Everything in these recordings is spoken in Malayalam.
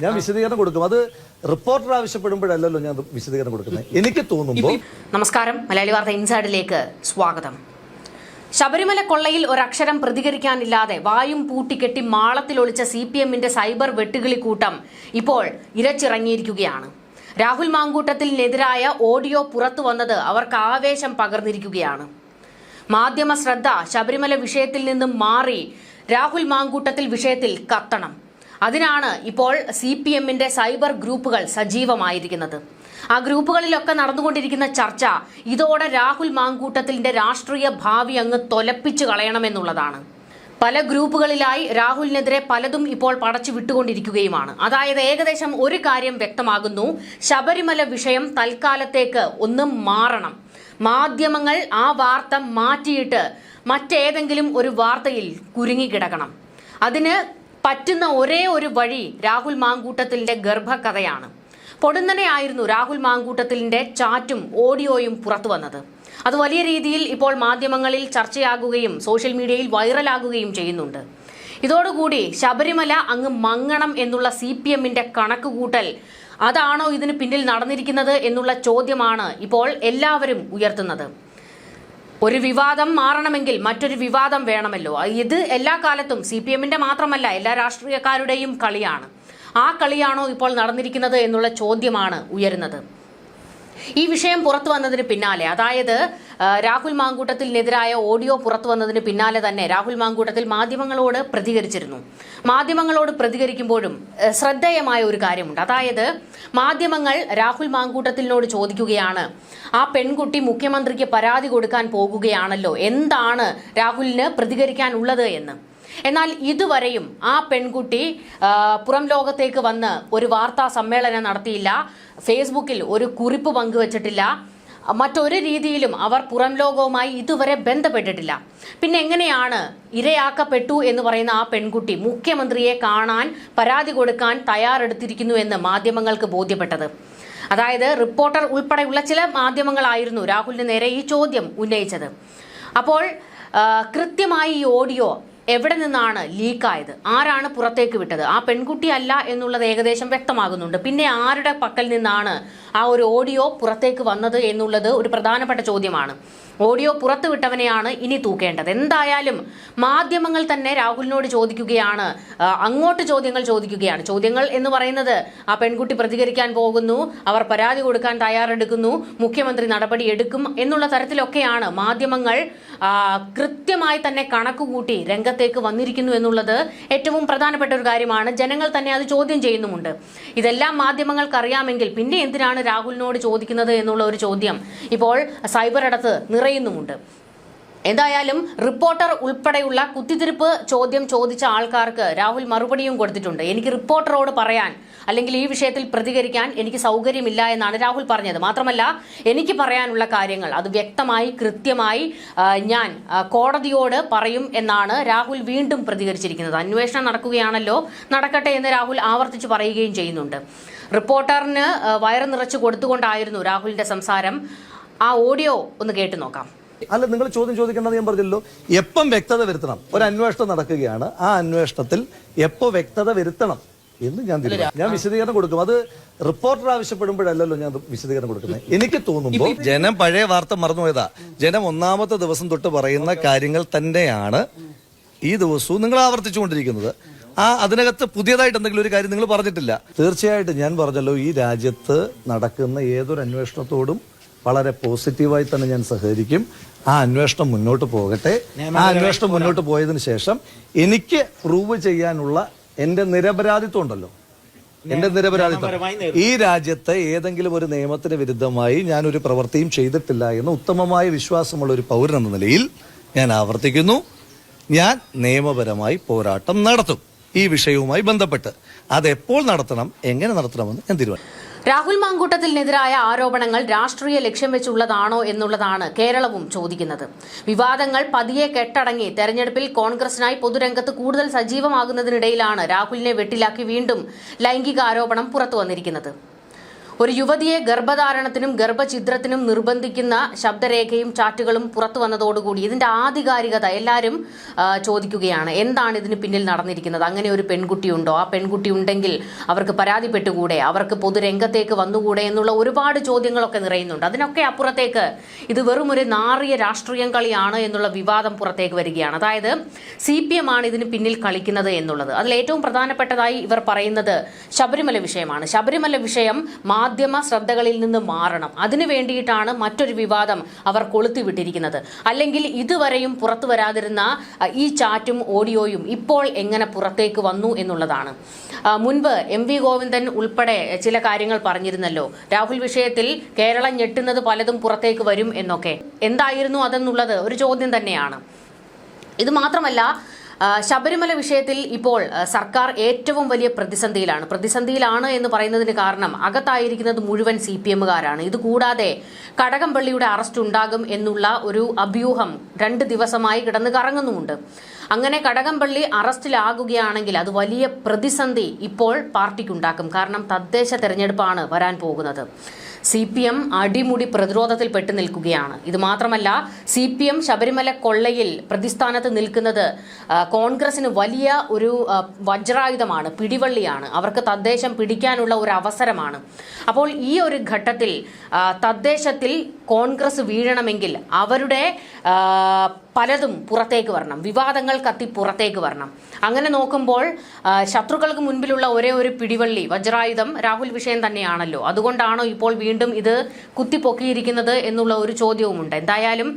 ഞാൻ വിശദീകരണം കൊടുക്കും. അത് റിപ്പോർട്ടർ ആവശ്യപ്പെടുമ്പോഴല്ലോ ഞാൻ വിശദീകരണം കൊടുക്കുന്നത്. എനിക്ക് തോന്നുമ്പോൾ നമസ്കാരം. മലയാളി വാർത്ത ഇൻസൈഡിലേക്ക് സ്വാഗതം. ശബരിമല കൊള്ളയിൽ ഒരക്ഷരം പ്രതികരിക്കാനില്ലാതെ വായും പൂട്ടിക്കെട്ടി മാളത്തിൽ ഒളിച്ച സി പി എമ്മിന്റെ സൈബർ വെട്ടുകിളി കൂട്ടം ഇപ്പോൾ ഇരച്ചിറങ്ങിയിരിക്കുകയാണ്. രാഹുൽ മാങ്കൂട്ടത്തിനെതിരായ ഓഡിയോ പുറത്തു വന്നത് അവർക്ക് ആവേശം പകർന്നിരിക്കുകയാണ്. മാധ്യമ ശ്രദ്ധ ശബരിമല വിഷയത്തിൽ നിന്നും മാറി രാഹുൽ മാങ്കൂട്ടത്തിൽ വിഷയത്തിൽ കത്തണം. അതിനാണ് ഇപ്പോൾ സി പി എമ്മിന്റെ സൈബർ ഗ്രൂപ്പുകൾ സജീവമായിരിക്കുന്നത്. ആ ഗ്രൂപ്പുകളിലൊക്കെ നടന്നുകൊണ്ടിരിക്കുന്ന ചർച്ച ഇതോടെ രാഹുൽ മാങ്കൂട്ടത്തിന്റെ രാഷ്ട്രീയ ഭാവി അങ്ങ് തൊലപ്പിച്ചു കളയണമെന്നുള്ളതാണ്. പല ഗ്രൂപ്പുകളിലായി രാഹുലിനെതിരെ പലതും ഇപ്പോൾ പടച്ചു വിട്ടുകൊണ്ടിരിക്കുകയുമാണ്. അതായത് ഏകദേശം ഒരു കാര്യം വ്യക്തമാകുന്നു. ശബരിമല വിഷയം തൽക്കാലത്തേക്ക് ഒന്ന് മാറണം. മാധ്യമങ്ങൾ ആ വാർത്ത മാറ്റിയിട്ട് മറ്റേതെങ്കിലും ഒരു വാർത്തയിൽ കുരുങ്ങിക്കിടക്കണം അതിന് പറ്റുന്ന ഒരേ ഒരു വഴി രാഹുൽ മാങ്കൂട്ടത്തിലിന്റെ ഗർഭകഥയാണ്. പൊടുന്നനെയായിരുന്നു രാഹുൽ മാങ്കൂട്ടത്തിലിന്റെ ചാറ്റും ഓഡിയോയും പുറത്തു വന്നത്. അത് വലിയ രീതിയിൽ ഇപ്പോൾ മാധ്യമങ്ങളിൽ ചർച്ചയാകുകയും സോഷ്യൽ മീഡിയയിൽ വൈറലാകുകയും ചെയ്യുന്നുണ്ട്. ഇതോടുകൂടി ശബരിമല അങ്ങ് മങ്ങണം എന്നുള്ള സി പി എമ്മിന്റെ കണക്കുകൂട്ടൽ അതാണോ ഇതിന് പിന്നിൽ നടന്നിരിക്കുന്നത് എന്നുള്ള ചോദ്യമാണ് ഇപ്പോൾ എല്ലാവരും ഉയർത്തുന്നത്. ഒരു വിവാദം മാറണമെങ്കിൽ മറ്റൊരു വിവാദം വേണമല്ലോ. ഇത് എല്ലാ കാലത്തും സി പി എമ്മിന്റെ മാത്രമല്ല എല്ലാ രാഷ്ട്രീയക്കാരുടെയും കളിയാണ്. ആ കളിയാണോ ഇപ്പോൾ നടന്നിരിക്കുന്നത് എന്നുള്ള ചോദ്യമാണ് ഉയരുന്നത്. ഈ വിഷയം പുറത്തു വന്നതിന് പിന്നാലെ അതായത് രാഹുൽ മാങ്കൂട്ടത്തിനെതിരായ ഓഡിയോ പുറത്തു വന്നതിന് പിന്നാലെ തന്നെ രാഹുൽ മാങ്കൂട്ടത്തിൽ മാധ്യമങ്ങളോട് പ്രതികരിച്ചിരുന്നു. മാധ്യമങ്ങളോട് പ്രതികരിക്കുമ്പോഴും ശ്രദ്ധേയമായ ഒരു കാര്യമുണ്ട്. അതായത് മാധ്യമങ്ങൾ രാഹുൽ മാങ്കൂട്ടത്തിനോട് ചോദിക്കുകയാണ് ആ പെൺകുട്ടി മുഖ്യമന്ത്രിക്ക് പരാതി കൊടുക്കാൻ പോകുകയാണല്ലോ എന്താണ് രാഹുലിന് പ്രതികരിക്കാനുള്ളത് എന്ന്? എന്നാൽ ഇതുവരെയും ആ പെൺകുട്ടി പുറം ലോകത്തേക്ക് വന്ന് ഒരു വാർത്താ സമ്മേളനം നടത്തിയില്ല ഫേസ്ബുക്കിൽ ഒരു കുറിപ്പ് പങ്കുവച്ചിട്ടില്ല മറ്റൊരു രീതിയിലും അവർ പുറം ലോകവുമായി ഇതുവരെ ബന്ധപ്പെട്ടിട്ടില്ല. പിന്നെ എങ്ങനെയാണ് ഇരയാക്കപ്പെട്ടു എന്ന് പറയുന്ന ആ പെൺകുട്ടി മുഖ്യമന്ത്രിയെ കാണാൻ പരാതി കൊടുക്കാൻ തയ്യാറെടുത്തിരിക്കുന്നു എന്ന് മാധ്യമങ്ങൾക്ക് ബോധ്യപ്പെട്ടത്? അതായത് റിപ്പോർട്ടർ ഉൾപ്പെടെയുള്ള ചില മാധ്യമങ്ങളായിരുന്നു രാഹുലിന് നേരെ ഈ ചോദ്യം ഉന്നയിച്ചത്. അപ്പോൾ കൃത്യമായി ഈ ഓഡിയോ എവിടെ നിന്നാണ് ലീക്കായത്? ആരാണ് പുറത്തേക്ക് വിട്ടത്? ആ പെൺകുട്ടി അല്ല എന്നുള്ളത് ഏകദേശം വ്യക്തമാകുന്നുണ്ട്. പിന്നെ ആരുടെ പക്കൽ നിന്നാണ് ആ ഒരു ഓഡിയോ പുറത്തേക്ക് വന്നത് എന്നുള്ളത് ഒരു പ്രധാനപ്പെട്ട ചോദ്യമാണ്. ഓഡിയോ പുറത്തു വിട്ടവനെയാണ് ഇനി തൂക്കേണ്ടത്. എന്തായാലും മാധ്യമങ്ങൾ തന്നെ രാഹുലിനോട് ചോദിക്കുകയാണ് അങ്ങോട്ട് ചോദ്യങ്ങൾ ചോദിക്കുകയാണ്. ചോദ്യങ്ങൾ എന്ന് പറയുന്നത് ആ പെൺകുട്ടി പ്രതികരിക്കാൻ പോകുന്നു അവർ പരാതി കൊടുക്കാൻ തയ്യാറെടുക്കുന്നു മുഖ്യമന്ത്രി നടപടി എടുക്കും എന്നുള്ള തരത്തിലൊക്കെയാണ് മാധ്യമങ്ങൾ കൃത്യമായി തന്നെ കണക്കുകൂട്ടി രംഗത്തേക്ക് വന്നിരിക്കുന്നു എന്നുള്ളത് ഏറ്റവും പ്രധാനപ്പെട്ട ഒരു കാര്യമാണ്. ജനങ്ങൾ തന്നെ അത് ചോദ്യം ചെയ്യുന്നുമുണ്ട്. ഇതെല്ലാം മാധ്യമങ്ങൾക്ക് അറിയാമെങ്കിൽ പിന്നെ എന്തിനാണ് രാഹുലിനോട് ചോദിക്കുന്നത് എന്നുള്ള ഒരു ചോദ്യം ഇപ്പോൾ സൈബർ ഇടത്ത് നിറയുന്നുമുണ്ട്. എന്തായാലും റിപ്പോർട്ടർ ഉൾപ്പെടെയുള്ള കുത്തിത്തിരിപ്പ് ചോദ്യം ചോദിച്ച ആൾക്കാർക്ക് രാഹുൽ മറുപടിയും കൊടുത്തിട്ടുണ്ട്. എനിക്ക് റിപ്പോർട്ടറോട് പറയാൻ അല്ലെങ്കിൽ ഈ വിഷയത്തിൽ പ്രതികരിക്കാൻ എനിക്ക് സൗകര്യമില്ല എന്നാണ് രാഹുൽ പറഞ്ഞത്. മാത്രമല്ല എനിക്ക് പറയാനുള്ള കാര്യങ്ങൾ അത് വ്യക്തമായി കൃത്യമായി ഞാൻ കോടതിയോട് പറയും എന്നാണ് രാഹുൽ വീണ്ടും പ്രതികരിച്ചിരിക്കുന്നത്. അന്വേഷണം നടക്കുകയാണല്ലോ നടക്കട്ടെ എന്ന് രാഹുൽ ആവർത്തിച്ച് പറയുകയും ചെയ്യുന്നുണ്ട്. റിപ്പോർട്ടറിന് വയറ് നിറച്ച് കൊടുത്തുകൊണ്ടായിരുന്നു രാഹുലിന്റെ സംസാരം. ആ ഓഡിയോ ഒന്ന് കേട്ടു നോക്കാം. അല്ല നിങ്ങൾ ചോദ്യം ചോദിക്കേണ്ടത് ഞാൻ പറഞ്ഞല്ലോ എപ്പം വ്യക്തത വരുത്തണം? ഒരു അന്വേഷണം നടക്കുകയാണ്. ആ അന്വേഷണത്തിൽ എപ്പോ വ്യക്തത വരുത്തണം എന്ന് ഞാൻ. ഞാൻ വിശദീകരണം കൊടുക്കും. അത് റിപ്പോർട്ടർ ആവശ്യപ്പെടുമ്പോഴല്ലോ ഞാൻ വിശദീകരണം കൊടുക്കുന്നത്. എനിക്ക് തോന്നുമ്പോൾ ജനം പഴയ വാർത്ത മറന്നുപോയതാ. ജനം ഒന്നാമത്തെ ദിവസം തൊട്ട് പറയുന്ന കാര്യങ്ങൾ തന്നെയാണ് ഈ ദിവസവും നിങ്ങൾ ആവർത്തിച്ചുകൊണ്ടിരിക്കുന്നത്. ആ അതിനകത്ത് പുതിയതായിട്ട് എന്തെങ്കിലും ഒരു കാര്യം നിങ്ങൾ പറഞ്ഞിട്ടില്ല. തീർച്ചയായിട്ടും ഞാൻ പറഞ്ഞല്ലോ ഈ രാജ്യത്ത് നടക്കുന്ന ഏതൊരു അന്വേഷണത്തോടും വളരെ പോസിറ്റീവായി തന്നെ ഞാൻ സഹകരിക്കും. ആ അന്വേഷണം മുന്നോട്ട് പോകട്ടെ. ആ അന്വേഷണം മുന്നോട്ട് പോയതിനു ശേഷം എനിക്ക് പ്രൂവ് ചെയ്യാനുള്ള എന്റെ നിരപരാധിത്വം ഉണ്ടല്ലോ. എന്റെ നിരപരാധിത്വം. ഈ രാജ്യത്തെ ഏതെങ്കിലും ഒരു നിയമത്തിന് വിരുദ്ധമായി ഞാൻ ഒരു പ്രവൃത്തിയും ചെയ്തിട്ടില്ല എന്ന് ഉത്തമമായ വിശ്വാസമുള്ള ഒരു പൗരൻ എന്ന നിലയിൽ ഞാൻ ആവർത്തിക്കുന്നു. ഞാൻ നിയമപരമായി പോരാട്ടം നടത്തും. ഈ വിഷയവുമായി ബന്ധപ്പെട്ട് അതെപ്പോൾ നടത്തണം എങ്ങനെ നടത്തണമെന്ന് ഞാൻ തീരുമാനിക്കും. രാഹുൽ മാങ്കൂട്ടത്തിനെതിരായ ആരോപണങ്ങൾ രാഷ്ട്രീയ ലക്ഷ്യം വെച്ചുള്ളതാണോ എന്നുള്ളതാണ് കേരളവും ചോദിക്കുന്നത്. വിവാദങ്ങൾ പതിയെ കെട്ടടങ്ങി. തെരഞ്ഞെടുപ്പിൽ കോൺഗ്രസിനായി പൊതുരംഗത്ത് കൂടുതൽ സജീവമാകുന്നതിനിടയിലാണ് രാഹുലിനെ വെട്ടിലാക്കി വീണ്ടും ലൈംഗിക ആരോപണം ഒരു യുവതിയെ ഗർഭധാരണത്തിനും ഗർഭഛിദ്രത്തിനും നിർബന്ധിക്കുന്ന ശബ്ദരേഖയും ചാറ്റുകളും പുറത്തു വന്നതോടുകൂടി ഇതിന്റെ ആധികാരികത എല്ലാവരും ചോദിക്കുകയാണ്. എന്താണ് ഇതിന് പിന്നിൽ നടന്നിരിക്കുന്നത്? അങ്ങനെ ഒരു പെൺകുട്ടി ഉണ്ടോ ആ പെൺകുട്ടി ഉണ്ടെങ്കിൽ അവർക്ക് പരാതിപ്പെട്ടുകൂടെ? അവർക്ക് പൊതുരംഗത്തേക്ക് വന്നുകൂടെ എന്നുള്ള ഒരുപാട് ചോദ്യങ്ങളൊക്കെ നിറയുന്നുണ്ട്. അതിനൊക്കെ അപ്പുറത്തേക്ക് ഇത് വെറും ഒരു നാറിയ രാഷ്ട്രീയം കളിയാണ് എന്നുള്ള വിവാദം പുറത്തേക്ക് വരികയാണ്. അതായത് സി പി എം ആണ് ഇതിന് പിന്നിൽ കളിക്കുന്നത് എന്നുള്ളത്. അതിൽ ഏറ്റവും പ്രധാനപ്പെട്ടതായി ഇവർ പറയുന്നത് ശബരിമല വിഷയമാണ്. ശബരിമല വിഷയം മാധ്യമ ശ്രദ്ധകളിൽ നിന്ന് മാറണം. അതിനു വേണ്ടിയിട്ടാണ് മറ്റൊരു വിവാദം അവർ കൊളുത്തിവിട്ടിരിക്കുന്നത്. അല്ലെങ്കിൽ ഇതുവരെയും പുറത്തു വരാതിരുന്ന ഈ ചാറ്റും ഓഡിയോയും ഇപ്പോൾ എങ്ങനെ പുറത്തേക്ക് വന്നു എന്നുള്ളതാണ്. മുൻപ് എം വി ഗോവിന്ദൻ ഉൾപ്പെടെ ചില കാര്യങ്ങൾ പറഞ്ഞിരുന്നല്ലോ. രാഹുൽ വിഷയത്തിൽ കേരളം ഞെട്ടുന്നത് പലതും പുറത്തേക്ക് വരും എന്നൊക്കെ. എന്തായിരുന്നു അതെന്നുള്ളത് ഒരു ചോദ്യം തന്നെയാണ്. ഇത് മാത്രമല്ല ശബരിമല വിഷയത്തിൽ ഇപ്പോൾ സർക്കാർ ഏറ്റവും വലിയ പ്രതിസന്ധിയിലാണ്. പ്രതിസന്ധിയിലാണ് എന്ന് പറയുന്നതിന് കാരണം അകത്തായിരിക്കുന്നത് മുഴുവൻ സി പി എമ്മുകാരാണ്. ഇതുകൂടാതെ കടകംപള്ളിയുടെ അറസ്റ്റ് ഉണ്ടാകും എന്നുള്ള ഒരു അഭ്യൂഹം രണ്ട് ദിവസമായി കിടന്ന് കറങ്ങുന്നുമുണ്ട്. അങ്ങനെ കടകംപള്ളി അറസ്റ്റിലാകുകയാണെങ്കിൽ അത് വലിയ പ്രതിസന്ധി ഇപ്പോൾ പാർട്ടിക്കുണ്ടാക്കും. കാരണം തദ്ദേശ തെരഞ്ഞെടുപ്പാണ് വരാൻ പോകുന്നത്. സി പി എം അടിമുടി പ്രതിരോധത്തിൽ പെട്ടു നിൽക്കുകയാണ്. ഇത് മാത്രമല്ല സി പി എം ശബരിമല കൊള്ളയിൽ പ്രതിസ്ഥാനത്ത് നിൽക്കുന്നത് കോൺഗ്രസിന് വലിയ ഒരു വജ്രായുധമാണ് പിടിവള്ളിയാണ്. അവർക്ക് തദ്ദേശം പിടിക്കാനുള്ള ഒരു അവസരമാണ്. അപ്പോൾ ഈ ഒരു ഘട്ടത്തിൽ തദ്ദേശത്തിൽ കോൺഗ്രസ് വീഴണമെങ്കിൽ അവരുടെ പലതും പുറത്തേക്ക് വരണം. വിവാദങ്ങൾ കത്തി പുറത്തേക്ക് വരണം. അങ്ങനെ നോക്കുമ്പോൾ ശത്രുക്കൾക്ക് മുൻപിലുള്ള ഒരേ ഒരു പിടിവള്ളി വജ്രായുധം രാഹുൽ വിഷയം തന്നെയാണല്ലോ. അതുകൊണ്ടാണോ ഇപ്പോൾ വീണ്ടും ഇത് കുത്തിപ്പൊക്കിയിരിക്കുന്നത് എന്നുള്ള ഒരു ചോദ്യവുമുണ്ട്. എന്തായാലും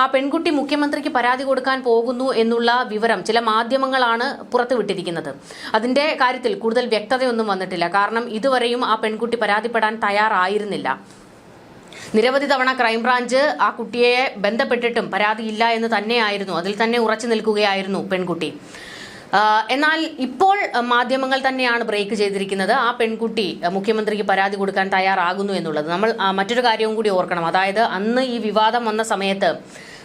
ആ പെൺകുട്ടി മുഖ്യമന്ത്രിക്ക് പരാതി കൊടുക്കാൻ പോകുന്നു എന്നുള്ള വിവരം ചില മാധ്യമങ്ങളാണ് പുറത്തുവിട്ടിരിക്കുന്നത്. അതിന്റെ കാര്യത്തിൽ കൂടുതൽ വ്യക്തതയൊന്നും വന്നിട്ടില്ല. കാരണം ഇതുവരെയും ആ പെൺകുട്ടി പരാതിപ്പെടാൻ തയ്യാറായിരുന്നില്ല. നിരവധി തവണ ക്രൈംബ്രാഞ്ച് ആ കുട്ടിയെ ബന്ധപ്പെട്ടിട്ടും പരാതിയില്ല എന്ന് തന്നെയായിരുന്നു. അതിൽ തന്നെ ഉറച്ചു നിൽക്കുകയായിരുന്നു പെൺകുട്ടി. എന്നാൽ ഇപ്പോൾ മാധ്യമങ്ങൾ തന്നെയാണ് ബ്രേക്ക് ചെയ്തിരിക്കുന്നത്. ആ പെൺകുട്ടി മുഖ്യമന്ത്രിക്ക് പരാതി കൊടുക്കാൻ തയ്യാറാകുന്നു എന്നുള്ളത്. നമ്മൾ മറ്റൊരു കാര്യവും കൂടി ഓർക്കണം. അതായത് അന്ന് ഈ വിവാദം വന്ന സമയത്ത്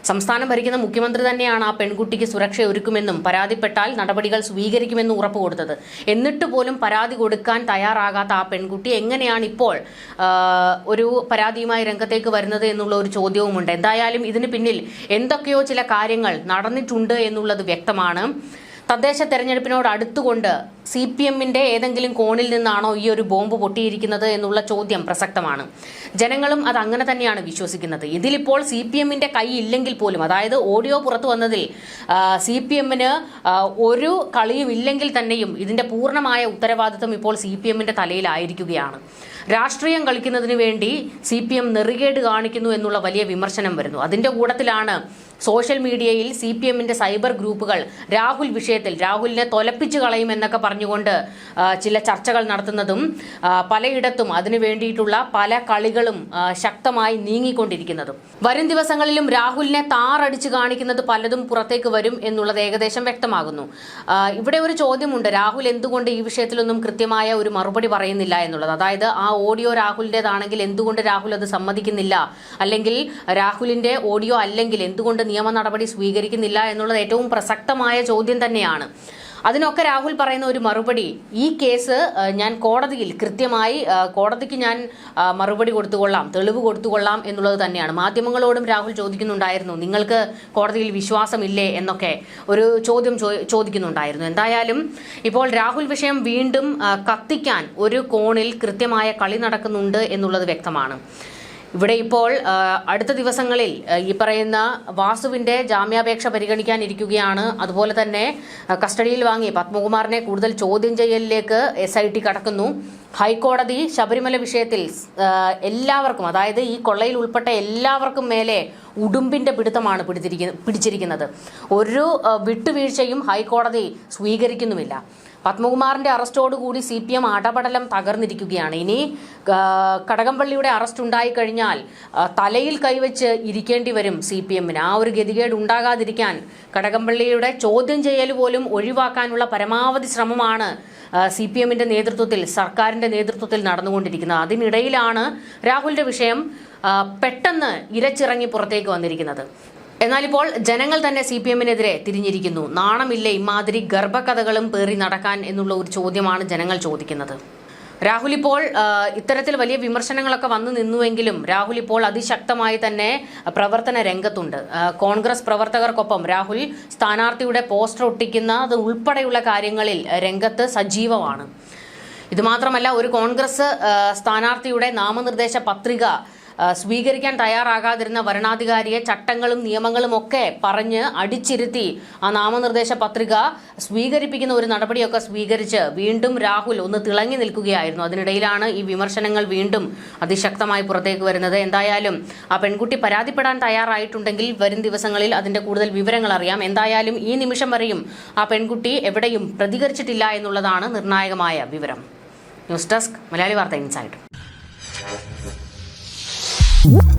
സംസ്ഥാനം ഭരിക്കുന്ന മുഖ്യമന്ത്രി തന്നെയാണ് ആ പെൺകുട്ടിക്ക് സുരക്ഷ ഒരുക്കുമെന്നും പരാതിപ്പെട്ടാൽ നടപടികൾ സ്വീകരിക്കുമെന്നും ഉറപ്പ് കൊടുത്തത്. എന്നിട്ട് പോലും പരാതി കൊടുക്കാൻ തയ്യാറാകാത്ത ആ പെൺകുട്ടി എങ്ങനെയാണ് ഇപ്പോൾ ഒരു പരാതിയുമായി രംഗത്തേക്ക് വരുന്നത് എന്നുള്ള ഒരു ചോദ്യവുമുണ്ട്. എന്തായാലും ഇതിന് പിന്നിൽ എന്തൊക്കെയോ ചില കാര്യങ്ങൾ നടന്നിട്ടുണ്ട് എന്നുള്ളത് വ്യക്തമാണ്. തദ്ദേശ തെരഞ്ഞെടുപ്പിനോട് അടുത്തുകൊണ്ട് സി പി എമ്മിന്റെ ഏതെങ്കിലും കോണിൽ നിന്നാണോ ഈ ഒരു ബോംബ് പൊട്ടിയിരിക്കുന്നത് എന്നുള്ള ചോദ്യം പ്രസക്തമാണ്. ജനങ്ങളും അത് അങ്ങനെ തന്നെയാണ് വിശ്വസിക്കുന്നത്. ഇതിലിപ്പോൾ സി പി എമ്മിന്റെ കൈ ഇല്ലെങ്കിൽ പോലും അതായത് ഓഡിയോ പുറത്തു വന്നതിൽ സി പി എമ്മിന് ഒരു കളിയും ഇല്ലെങ്കിൽ തന്നെയും ഇതിന്റെ പൂർണമായ ഉത്തരവാദിത്വം ഇപ്പോൾ സി പി എമ്മിന്റെ തലയിലായിരിക്കുകയാണ്. രാഷ്ട്രീയം കളിക്കുന്നതിന് വേണ്ടി സി പി എം നെറുകേട് കാണിക്കുന്നു എന്നുള്ള വലിയ വിമർശനം വരുന്നു. അതിന്റെ കൂട്ടത്തിലാണ് സോഷ്യൽ മീഡിയയിൽ സി പി എമ്മിന്റെ സൈബർ ഗ്രൂപ്പുകൾ രാഹുൽ വിഷയത്തിൽ രാഹുലിനെ തൊലപ്പിച്ചു കളയുമെന്നൊക്കെ പറഞ്ഞുകൊണ്ട് ചില ചർച്ചകൾ നടത്തുന്നതും പലയിടത്തും അതിനു വേണ്ടിയിട്ടുള്ള പല കളികളും ശക്തമായി നീങ്ങിക്കൊണ്ടിരിക്കുന്നതും. വരും ദിവസങ്ങളിലും രാഹുലിനെ താറടിച്ച് കാണിക്കുന്നത് പലതും പുറത്തേക്ക് വരും എന്നുള്ളത് ഏകദേശം വ്യക്തമാകുന്നു. ഇവിടെ ഒരു ചോദ്യമുണ്ട്. രാഹുൽ എന്തുകൊണ്ട് ഈ വിഷയത്തിലൊന്നും കൃത്യമായ ഒരു മറുപടി പറയുന്നില്ല എന്നുള്ളത്. അതായത് ആ ഓഡിയോ രാഹുലിന്റെതാണെങ്കിൽ എന്തുകൊണ്ട് രാഹുൽ അത് സമ്മതിക്കുന്നില്ല? അല്ലെങ്കിൽ രാഹുലിന്റെ ഓഡിയോ അല്ലെങ്കിൽ എന്തുകൊണ്ട് നിയമ നടപടി സ്വീകരിക്കുന്നില്ല എന്നുള്ളത് ഏറ്റവും പ്രസക്തമായ ചോദ്യം തന്നെയാണ്. അതിനൊക്കെ രാഹുൽ പറയുന്ന ഒരു മറുപടി ഈ കേസ് ഞാൻ കോടതിയിൽ കൃത്യമായി കോടതിക്ക് ഞാൻ മറുപടി കൊടുത്തുകൊള്ളാം തെളിവ് കൊടുത്തുകൊള്ളാം എന്നുള്ളത് തന്നെയാണ്. മാധ്യമങ്ങളോടും രാഹുൽ ചോദിക്കുന്നുണ്ടായിരുന്നു നിങ്ങൾക്ക് കോടതിയിൽ വിശ്വാസമില്ലേ എന്നൊക്കെ ഒരു ചോദ്യം ചോദിക്കുന്നുണ്ടായിരുന്നു. എന്തായാലും ഇപ്പോൾ രാഹുൽ വിഷയം വീണ്ടും കത്തിക്കാൻ ഒരു കോണിൽ കൃത്യമായ കളി നടക്കുന്നുണ്ട് എന്നുള്ളത് വ്യക്തമാണ്. ഇവിടെ ഇപ്പോൾ അടുത്ത ദിവസങ്ങളിൽ ഈ പറയുന്ന വാസുവിന്റെ ജാമ്യാപേക്ഷ പരിഗണിക്കാനിരിക്കുകയാണ്. അതുപോലെ തന്നെ കസ്റ്റഡിയിൽ വാങ്ങി പത്മകുമാറിനെ കൂടുതൽ ചോദ്യം ചെയ്യലിലേക്ക് എസ് ഐ ടി കടക്കുന്നു. ഹൈക്കോടതി ശബരിമല വിഷയത്തിൽ എല്ലാവർക്കും അതായത് ഈ കൊള്ളയിൽ ഉൾപ്പെട്ട എല്ലാവർക്കും മേലെ ഉടുമ്പിന്റെ പിടുത്തമാണ് പിടിച്ചിരിക്കുന്ന പിടിച്ചിരിക്കുന്നത്. ഒരു വിട്ടുവീഴ്ചയും ഹൈക്കോടതി സ്വീകരിക്കുന്നുമില്ല. പത്മകുമാറിന്റെ അറസ്റ്റോടുകൂടി സി പി എം അടപടലം തകർന്നിരിക്കുകയാണ്. ഇനി കടകംപള്ളിയുടെ അറസ്റ്റ് ഉണ്ടായി കഴിഞ്ഞാൽ തലയിൽ കൈവച്ച് ഇരിക്കേണ്ടി വരും സി പി എമ്മിന്. ആ ഒരു ഗതികേട് ഉണ്ടാകാതിരിക്കാൻ കടകംപള്ളിയുടെ ചോദ്യം ചെയ്യൽ പോലും ഒഴിവാക്കാനുള്ള പരമാവധി ശ്രമമാണ് സി പി എമ്മിന്റെ നേതൃത്വത്തിൽ സർക്കാരിന്റെ നേതൃത്വത്തിൽ നടന്നുകൊണ്ടിരിക്കുന്നത്. അതിനിടയിലാണ് രാഹുലിന്റെ വിഷയം പെട്ടെന്ന് ഇരച്ചിറങ്ങി പുറത്തേക്ക് വന്നിരിക്കുന്നത്. എന്നാലിപ്പോൾ ജനങ്ങൾ തന്നെ സി പി എമ്മിനെതിരെ തിരിഞ്ഞിരിക്കുന്നു. നാണമില്ലേ ഇമാതിരി ഗർഭകഥകളും പേറി നടക്കാൻ എന്നുള്ള ഒരു ചോദ്യമാണ് ജനങ്ങൾ ചോദിക്കുന്നത്. രാഹുൽ ഇപ്പോൾ ഇത്തരത്തിൽ വലിയ വിമർശനങ്ങളൊക്കെ വന്നു നിന്നുവെങ്കിലും രാഹുൽ ഇപ്പോൾ അതിശക്തമായി തന്നെ പ്രവർത്തന രംഗത്തുണ്ട്. കോൺഗ്രസ് പ്രവർത്തകർക്കൊപ്പം രാഹുൽ സ്ഥാനാർത്ഥിയുടെ പോസ്റ്റർ ഒട്ടിക്കുന്നത് ഉൾപ്പെടെയുള്ള കാര്യങ്ങളിൽ രംഗത്ത് സജീവമാണ്. ഇതുമാത്രമല്ല ഒരു കോൺഗ്രസ് സ്ഥാനാർത്ഥിയുടെ നാമനിർദ്ദേശ പത്രിക സ്വീകരിക്കാൻ തയ്യാറാകാതിരുന്ന വരണാധികാരിയെ ചട്ടങ്ങളും നിയമങ്ങളും ഒക്കെ പറഞ്ഞ് അടിച്ചിരുത്തി ആ നാമനിർദ്ദേശ പത്രിക സ്വീകരിപ്പിക്കുന്ന ഒരു നടപടിയൊക്കെ സ്വീകരിച്ച് വീണ്ടും രാഹുൽ ഒന്ന് തിളങ്ങി നിൽക്കുകയായിരുന്നു. അതിനിടയിലാണ് ഈ വിമർശനങ്ങൾ വീണ്ടും അതിശക്തമായി പുറത്തേക്ക് വരുന്നത്. എന്തായാലും ആ പെൺകുട്ടി പരാതിപ്പെടാൻ തയ്യാറായിട്ടുണ്ടെങ്കിൽ വരും ദിവസങ്ങളിൽ അതിന്റെ കൂടുതൽ വിവരങ്ങൾ അറിയാം. എന്തായാലും ഈ നിമിഷം വരെയും ആ പെൺകുട്ടി എവിടെയും പ്രതികരിച്ചിട്ടില്ല എന്നുള്ളതാണ് നിർണായകമായ വിവരം. ന്യൂസ് ഡെസ്ക് മലയാളി വാർത്ത ഇൻസൈഡ്. Woo!